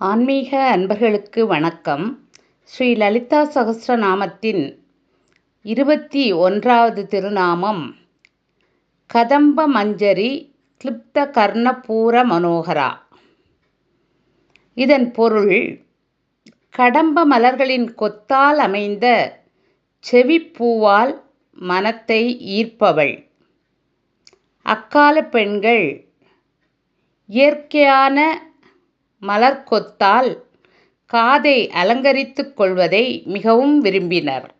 ஆன்மீக அன்பர்களுக்கு வணக்கம். ஸ்ரீ லலிதா சகசிரநாமத்தின் இருபத்தி ஒன்றாவது திருநாமம் கதம்ப மஞ்சரி கிளிப்த கர்ணபூர மனோகரா. இதன் பொருள் கடம்ப மலர்களின் கொத்தால் அமைந்த செவிப்பூவால் மனத்தை ஈர்ப்பவள். அக்கால பெண்கள் இயற்கையான மலர்க்கொத்தால் காதை அலங்கரித்துக் கொள்வதை மிகவும் விரும்பினர்.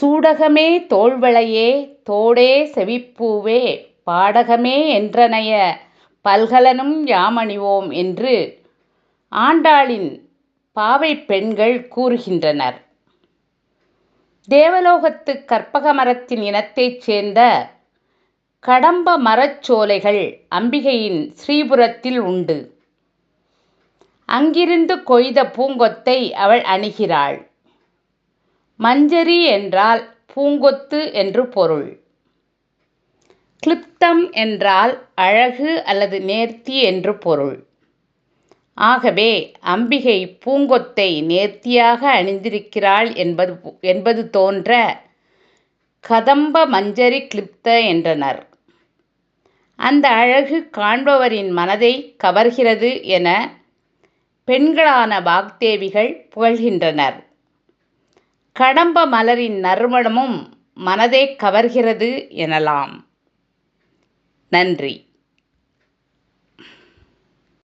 சூடகமே தோள்வளையே தோடே செவிப்பூவே பாடகமே என்றனைய பல்கலனும் யாமணிவோம் என்று ஆண்டாளின் பாவைப் பெண்கள் கூறுகின்றனர். தேவலோகத்துக் கற்பக மரத்தின் இனத்தைச் சேர்ந்த கடம்ப மரச்சோலைகள் அம்பிகையின் ஸ்ரீபுரத்தில் உண்டு. அங்கிருந்து கொய்த பூங்கொத்தை அவள் அணிகிறாள். மஞ்சரி என்றால் பூங்கொத்து என்று பொருள். கிளிப்தம் என்றால் அழகு அல்லது நேர்த்தி என்று பொருள். ஆகவே அம்பிகை பூங்கொத்தை நேர்த்தியாக அணிந்திருக்கிறாள் என்பது தோன்ற கதம்ப மஞ்சரி கிளிப்த என்றனர். அந்த அழகு காண்பவரின் மனதை கவர்கிறது என பெண்களான வாக்தேவிகள் புகழ்கின்றனர். கடம்ப மலரின் நறுமணமும் மனதைக் கவர்கிறது எனலாம். நன்றி